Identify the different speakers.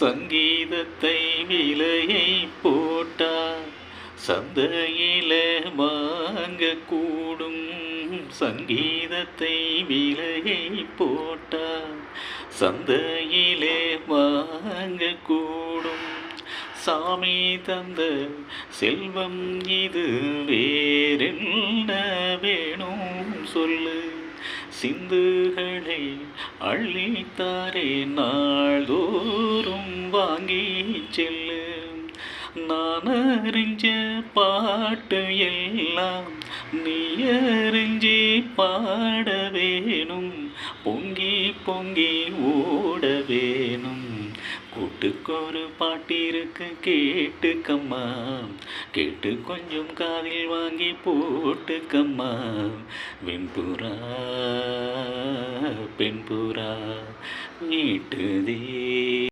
Speaker 1: சங்கீதத்தை விலையை போட்டார். சந்தையில வாங்க கூடும் சங்கீதத்தை விலையை போட்டார். சந்தையிலே வாங்க கூடும் சாமி தந்த செல்வம் இது வேறென்ன வேணும் சொல்லு. சிந்துகளை அள்ளித்தாரே நாள்தோறும் வாங்கி செல்லு. நான் அறிஞ்ச பாட்டு எல்லாம் நீ அறிஞ்சே பாட வேணும். பொங்கி பொங்கி ஓ கூட்டுக்கொரு பாட்டிருக்கு கேட்டுக்கம்மா. கேட்டு கொஞ்சம் காதில் வாங்கி போட்டுக்கம்மா. வெண்புறா பெண்புறா நீட்டுதே.